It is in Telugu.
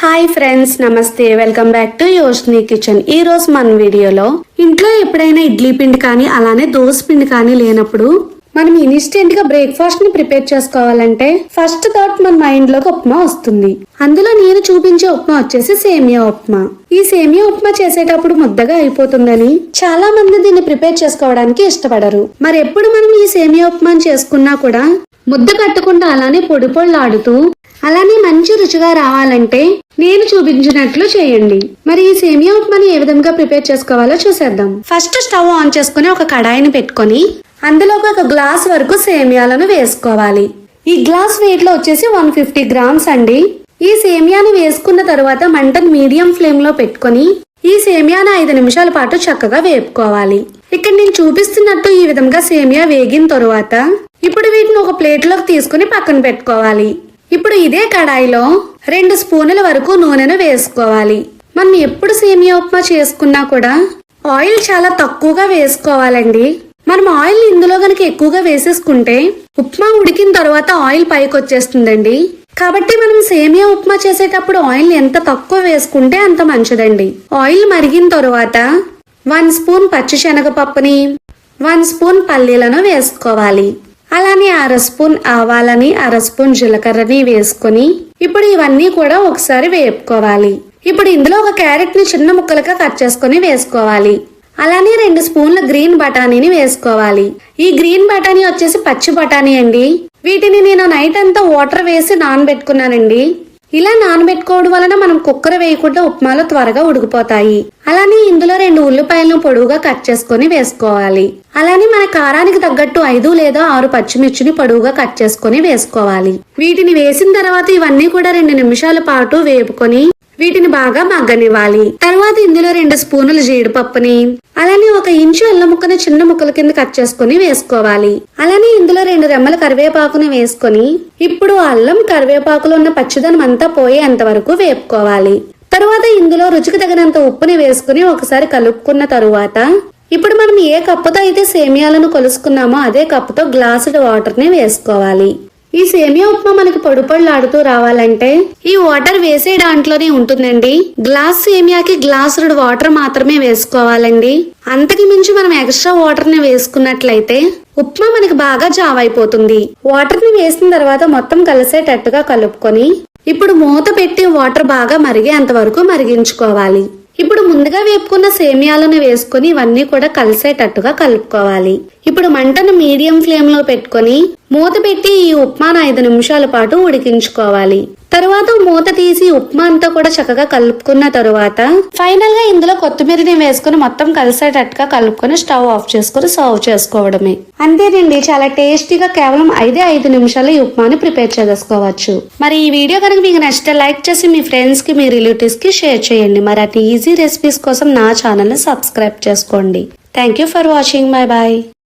హాయ్ ఫ్రెండ్స్ నమస్తే. Welcome back to Yoshni kitchen. ఈ రోజు మన వీడియోలో ఇంట్లో ఎప్పుడైనా ఇడ్లీ పిండి కానీ అలానే దోశ పిండి కానీ లేనప్పుడు మనం ఇన్స్టెంట్గా బ్రేక్ఫాస్ట్ని ప్రిపేర్ చేసుకోవాలంటే ఫస్ట్ థాట్ మన మైండ్లోకి ఉప్మా వస్తుంది. అందులో నేను చూపించే ఉప్మా వచ్చేసి సేమియా ఉప్మా. ఈ సేమియా ఉప్మా చేసేటప్పుడు ముద్దగా అయిపోతుందని చాలా మంది దీన్ని ప్రిపేర్ చేసుకోవడానికి ఇష్టపడరు. మరి ఎప్పుడు మనం ఈ సేమియా ఉప్మాని చేసుకున్నా కూడా ముద్ద కట్టకుండా అలానే పొడి పొళ్ళాడుతూ అలానే మంచి రుచిగా రావాలంటే నేను చూపించినట్లు చేయండి. మరి ఈ సేమియా ఉప్మాని ఏ విధంగా ప్రిపేర్ చేసుకోవాలో చూసేద్దాం. ఫస్ట్ స్టవ్ ఆన్ చేసుకుని ఒక కడాయిని పెట్టుకొని అందులో ఒక గ్లాస్ వరకు సేమియాలను వేసుకోవాలి. ఈ గ్లాస్ వెయిట్లో వచ్చేసి వన్ ఫిఫ్టీ గ్రామ్స్ అండి. ఈ సేమియాని వేసుకున్న తర్వాత మంటను మీడియం ఫ్లేమ్లో పెట్టుకొని ఈ సేమియాను ఐదు నిమిషాల పాటు చక్కగా వేపుకోవాలి. ఇక్కడ నేను చూపిస్తున్నట్టు ఈ విధంగా సేమియా వేగిన తరువాత ఇప్పుడు వీటిని ఒక ప్లేట్లోకి తీసుకుని పక్కన పెట్టుకోవాలి. ఇప్పుడు ఇదే కడాయిలో రెండు స్పూనుల వరకు నూనెను వేసుకోవాలి. మనం ఎప్పుడు సేమియా ఉప్మా చేసుకున్నా కూడా ఆయిల్ చాలా తక్కువగా వేసుకోవాలండి. మనం ఆయిల్ ఇందులో గనక ఎక్కువగా వేసేసుకుంటే ఉప్మా ఉడికిన తర్వాత ఆయిల్ పైకి వచ్చేస్తుందండి. కాబట్టి మనం సేమియా ఉప్మా చేసేటప్పుడు ఆయిల్ ఎంత తక్కువ వేసుకుంటే అంత మంచిదండి. ఆయిల్ మరిగిన తర్వాత వన్ స్పూన్ పచ్చిశనగపప్పుని వన్ స్పూన్ పల్లీలను వేసుకోవాలి. అలానే అర స్పూన్ ఆవాలని అర స్పూన్ జీలకర్రని వేసుకొని ఇప్పుడు ఇవన్నీ కూడా ఒకసారి వేపుకోవాలి. ఇప్పుడు ఇందులో ఒక క్యారెట్ని చిన్న ముక్కలుగా కట్ చేసుకొని వేసుకోవాలి. అలానే రెండు స్పూన్ల గ్రీన్ బఠానీని వేసుకోవాలి. ఈ గ్రీన్ బఠానీ వచ్చేసి పచ్చి బఠానీ అండి. వీటిని నేను నైట్ అంతా వాటర్ వేసి నానబెట్టుకున్నానండి. ఇలా నానబెట్టుకోవడం వలన మనం కుక్కర్ వేయకుండా ఉప్మాలో త్వరగా ఉడికిపోతాయి. అలానే ఇందులో రెండు ఉల్లిపాయలను పొడువుగా కట్ చేసుకొని వేసుకోవాలి. అలానే మన కారానికి తగ్గట్టు ఐదు లేదా ఆరు పచ్చిమిర్చిని పొడువుగా కట్ చేసుకొని వేసుకోవాలి. వీటిని వేసిన తర్వాత ఇవన్నీ కూడా రెండు నిమిషాల పాటు వేపుకొని వీటిని బాగా మగ్గనివ్వాలి. తర్వాత ఇందులో రెండు స్పూనులు జీడిపప్పుని. అలానే ఒక ఇంచు అల్లం ముక్కను చిన్న ముక్కల కింద కట్ చేసుకుని వేసుకోవాలి. అలానే ఇందులో రెండు రెమ్మల కరివేపాకుని వేసుకొని ఇప్పుడు అల్లం కరివేపాకులో ఉన్న పచ్చిదనం అంతా పోయేంత వరకు వేపుకోవాలి. తరువాత ఇందులో రుచికి తగినంత ఉప్పుని వేసుకుని ఒకసారి కలుపుకున్న తరువాత ఇప్పుడు మనం ఏ కప్పుతో అయితే సేమియాలను కొలుసుకున్నామో అదే కప్పుతో గ్లాసుడ్ వాటర్ని వేసుకోవాలి. ఈ సేమియా ఉప్మా మనకి పడుపళ్ళాడుతూ రావాలంటే ఈ వాటర్ వేసే దాంట్లోనే ఉంటుందండి. గ్లాస్ సేమియాకి గ్లాసుడు వాటర్ మాత్రమే వేసుకోవాలండి. అంతకి మించి మనం ఎక్స్ట్రా వాటర్ని వేసుకున్నట్లయితే ఉప్మా మనకి బాగా జావ్ అయిపోతుంది వాటర్ని వేసిన తర్వాత మొత్తం కలిసేటట్టుగా కలుపుకొని ఇప్పుడు మూత పెట్టి వాటర్ బాగా మరిగేంత వరకు మరిగించుకోవాలి. ఇప్పుడు ముందుగా వేపుకున్న సేమియాలను వేసుకొని ఇవన్నీ కూడా కలిసేటట్టుగా కలుపుకోవాలి. ఇప్పుడు మంటను మీడియం ఫ్లేమ్లో పెట్టుకొని మూత పెట్టి ఈ ఉప్మాను ఐదు నిమిషాల పాటు ఉడికించుకోవాలి. తరువాత మూత తీసి ఉప్మా అంతా కూడా చక్కగా కలుపుకున్న తరువాత ఫైనల్గా ఇందులో కొత్తిమీరని వేసుకుని మొత్తం కలిసేటట్టుగా కలుపుకొని స్టవ్ ఆఫ్ చేసుకుని సర్వ్ చేసుకోవడమే. అంతేనండి చాలా టేస్టీగా కేవలం ఐదే ఐదు నిమిషాలు ఈ ఉప్మాని ప్రిపేర్ చేసుకోవచ్చు. మరి ఈ వీడియో కనుక మీకు నచ్చితే లైక్ చేసి మీ ఫ్రెండ్స్కి మీ రిలేటివ్స్కి షేర్ చేయండి. మరి అటు ఈజీ రెసిపీస్ కోసం నా ఛానల్ని సబ్స్క్రైబ్ చేసుకోండి. Thank you for watching. My boy